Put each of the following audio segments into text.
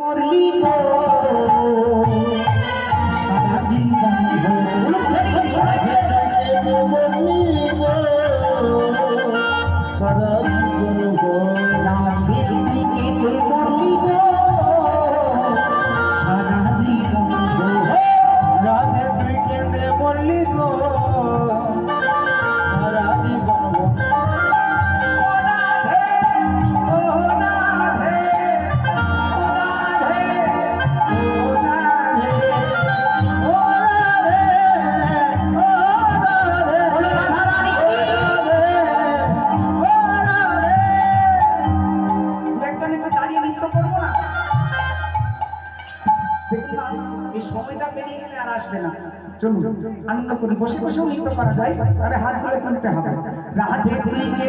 মরলি গো সারা জীবন সারা জীবন ভোর রাতের দিকে মরলি গো সারা জীবন ভোর রাধে তুই কেঁদে মরলি গো দেখুন না এই সময়টা পেরিয়ে গেলে আর আসবে না। চলুন, আনন্দ করি বসে বসেও নৃত্য করা যায়, তবে হাত ধরে তুলতে হবে। রাধে দিকে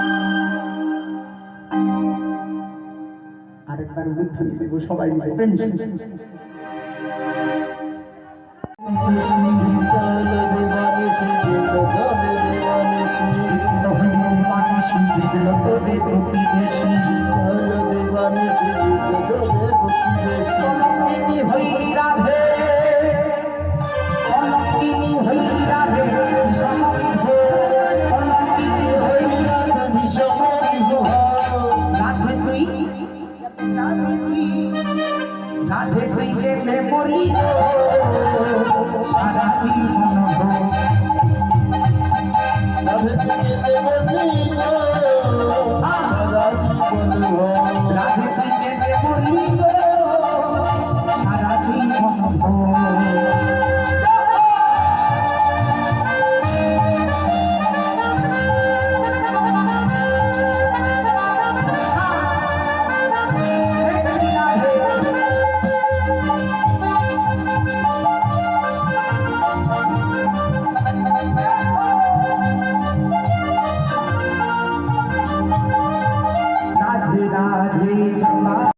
আরেকবার উদ্ধারি দেবো সবাই মিলে প্রেম। কলঙ্কিনী রাধে তুই রাধে তুই মরলি গো সারা জীবন গো